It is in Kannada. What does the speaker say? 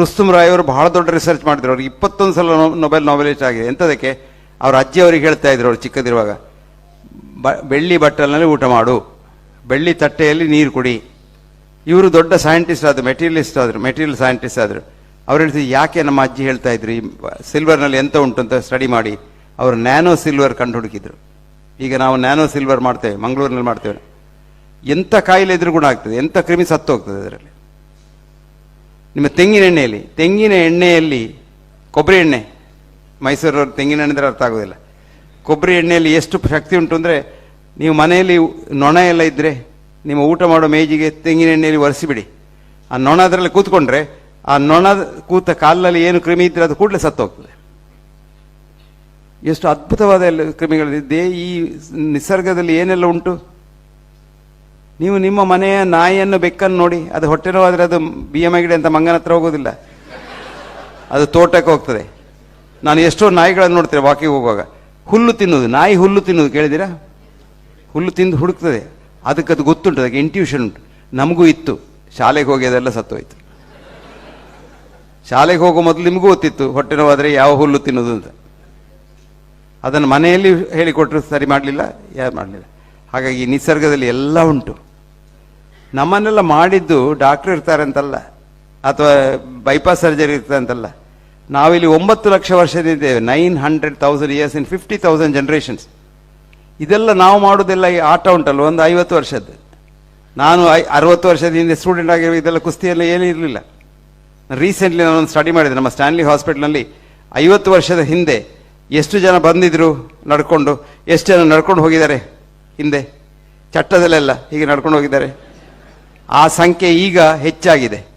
ರುಸ್ತುಮ್ ರಾಯ್ ಅವರು ಬಹಳ ದೊಡ್ಡ ರಿಸರ್ಚ್ ಮಾಡಿದ್ರು. ಅವ್ರಿಗೆ ಇಪ್ಪತ್ತೊಂದು ಸಲ ನೊಬೆಲ್ ನಾವೆಲಿಸ್ಟ್ ಆಗಿದೆ. ಎಂಥದಕ್ಕೆ? ಅವ್ರ ಅಜ್ಜಿ ಅವರಿಗೆ ಹೇಳ್ತಾ ಇದ್ರು ಅವ್ರು ಚಿಕ್ಕದಿರುವಾಗ, ಬ ಬೆಳ್ಳಿ ಬಟ್ಟಲಿನಲ್ಲಿ ಊಟ ಮಾಡು. ಬೆಳ್ಳಿ ತಟ್ಟೆಯಲ್ಲಿ ನೀರು ಕುಡಿ. ಇವರು ದೊಡ್ಡ ಸೈಂಟಿಸ್ಟ್ ಆದರು ಮೆಟೀರಿಯಲಿಸ್ಟ್ ಆದರು ಮೆಟೀರಿಯಲ್ ಸೈಂಟಿಸ್ಟ್ ಆದರು. ಅವ್ರು ಹೇಳ್ತಿದ್ರು, ಯಾಕೆ ನಮ್ಮ ಅಜ್ಜಿ ಹೇಳ್ತಾ ಇದ್ರು, ಈ ಸಿಲ್ವರ್ನಲ್ಲಿ ಎಂತ ಉಂಟು ಅಂತ ಸ್ಟಡಿ ಮಾಡಿ. ಅವರು ನ್ಯಾನೋ ಸಿಲ್ವರ್ ಕಂಡು ಹುಡುಕಿದ್ರು. ಈಗ ನಾವು ನ್ಯಾನೋ ಸಿಲ್ವರ್ ಮಾಡ್ತೇವೆ, ಮಂಗಳೂರಿನಲ್ಲಿ ಮಾಡ್ತೇವೆ. ಎಂಥ ಕಾಯಿಲೆ ಇದ್ರೂ ಗುಣ ಆಗ್ತದೆ ಎಂಥ ಕ್ರಿಮಿ ಸತ್ತು ಹೋಗ್ತದೆ ಅದರಲ್ಲಿ. ನಿಮ್ಮ ತೆಂಗಿನ ಎಣ್ಣೆಯಲ್ಲಿ ತೆಂಗಿನ ಎಣ್ಣೆಯಲ್ಲಿ ಕೊಬ್ಬರಿ ಎಣ್ಣೆ. ಮೈಸೂರವ್ರ ತೆಂಗಿನ ಎಣ್ಣೆ ಅರ್ಥ ಆಗೋದಿಲ್ಲ. ಕೊಬ್ಬರಿ ಎಣ್ಣೆಯಲ್ಲಿ ಎಷ್ಟು ಶಕ್ತಿ ಉಂಟು ಅಂದರೆ ನೀವು ಮನೆಯಲ್ಲಿ ನೊಣ ಎಲ್ಲ ಇದ್ದರೆ ನಿಮ್ಮ ಊಟ ಮಾಡೋ ಮೇಜಿಗೆ ತೆಂಗಿನ ಎಣ್ಣೆಯಲ್ಲಿ ಒರೆಸಿಬಿಡಿ. ಆ ನೊಣ ಅದರಲ್ಲಿ ಕೂತ್ಕೊಂಡ್ರೆ ಆ ನೊಣ ಕೂತ ಕಾಲಲ್ಲಿ ಏನು ಕ್ರಿಮಿ ಇದ್ರೆ ಅದು ಕೂಡಲೇ ಸತ್ತು ಹೋಗ್ತದೆ ಎಷ್ಟು ಅದ್ಭುತವಾದ ಎಲ್ಲ ಕ್ರಿಮಿಗಳಿದೆ. ಈ ನಿಸರ್ಗದಲ್ಲಿ ಏನೆಲ್ಲ ಉಂಟು? ನೀವು ನಿಮ್ಮ ಮನೆಯ ನಾಯಿಯನ್ನು ಬೆಕ್ಕನ್ನು ನೋಡಿ, ಅದು ಹೊಟ್ಟೆ ಆದರೆ ಅದು ಬಿ ಎಂ ಐಗಡೆ ಅಂತ ಮಂಗನ ಹತ್ರ ಹೋಗೋದಿಲ್ಲ. ಅದು ತೋಟಕ್ಕೆ ಹೋಗ್ತದೆ. ನಾನು ಎಷ್ಟೋ ನಾಯಿಗಳನ್ನು ನೋಡ್ತೇನೆ ವಾಕಿಂಗ್ ಹೋಗುವಾಗ. ಹುಲ್ಲು ತಿನ್ನೋದು ನಾಯಿ ಹುಲ್ಲು ತಿನ್ನೋದು ಕೇಳಿದಿರಾ ಹುಲ್ಲು ತಿಂದು ಹುಡುಕ್ತದೆ. ಅದಕ್ಕೆ ಅದು ಗೊತ್ತುಂಟು, ಅದಕ್ಕೆ ಇಂಟ್ಯೂಷನ್ ಉಂಟು. ನಮಗೂ ಇತ್ತು. ಶಾಲೆಗೆ ಹೋಗಿ ಅದೆಲ್ಲ ಸತ್ತೋಯ್ತು. ಶಾಲೆಗೆ ಹೋಗೋ ಮೊದಲು ನಿಮಗೂ ಗೊತ್ತಿತ್ತು, ಹೊಟ್ಟೆ ನೋವಾದರೆ ಯಾವ ಹುಲ್ಲು ತಿನ್ನೋದು ಅಂತ. ಅದನ್ನು ಮನೆಯಲ್ಲಿ ಹೇಳಿಕೊಟ್ರು ಸರಿ ಮಾಡಲಿಲ್ಲ, ಯಾರು ಮಾಡಲಿಲ್ಲ. ಹಾಗಾಗಿ ನಿಸರ್ಗದಲ್ಲಿ ಎಲ್ಲ ಉಂಟು. ನಮ್ಮನ್ನೆಲ್ಲ ಮಾಡಿದ್ದು ಡಾಕ್ಟರ್ ಇರ್ತಾರೆ ಅಂತಲ್ಲ, ಅಥವಾ ಬೈಪಾಸ್ ಸರ್ಜರಿ ಇರ್ತಾರೆ ಅಂತಲ್ಲ. ನಾವಿಲ್ಲಿ ಒಂಬತ್ತು ಲಕ್ಷ ವರ್ಷದಿದ್ದೇವೆ nine hundred thousand years in fifty thousand generations ಇದೆಲ್ಲ ನಾವು ಮಾಡೋದೆಲ್ಲ ಈ ಆಟ ಉಂಟಲ್ಲ ಒಂದು ಐವತ್ತು ವರ್ಷದ್ದು. ನಾನು ಐ, ಅರವತ್ತು ವರ್ಷದ ಹಿಂದೆ ಸ್ಟೂಡೆಂಟ್ ಆಗಿರೋ ಇದೆಲ್ಲ ಕುಸ್ತಿಯೆಲ್ಲ ಏನೂ ಇರಲಿಲ್ಲ. ರೀಸೆಂಟ್ಲಿ ನಾನೊಂದು ಸ್ಟಡಿ ಮಾಡಿದೆ, ನಮ್ಮ ಸ್ಟ್ಯಾನ್ಲಿ ಹಾಸ್ಪಿಟ್ಲಲ್ಲಿ ಐವತ್ತು ವರ್ಷದ ಹಿಂದೆ ಎಷ್ಟು ಜನ ಬಂದಿದ್ರು ನಡ್ಕೊಂಡು, ಎಷ್ಟು ಜನ ನಡ್ಕೊಂಡು ಹೋಗಿದ್ದಾರೆ? ಹಿಂದೆ ಚಟ್ಟದಲ್ಲೆಲ್ಲ ಹೀಗೆ ನಡ್ಕೊಂಡು ಹೋಗಿದ್ದಾರೆ. ಆ ಸಂಖ್ಯೆ ಈಗ ಹೆಚ್ಚಾಗಿದೆ.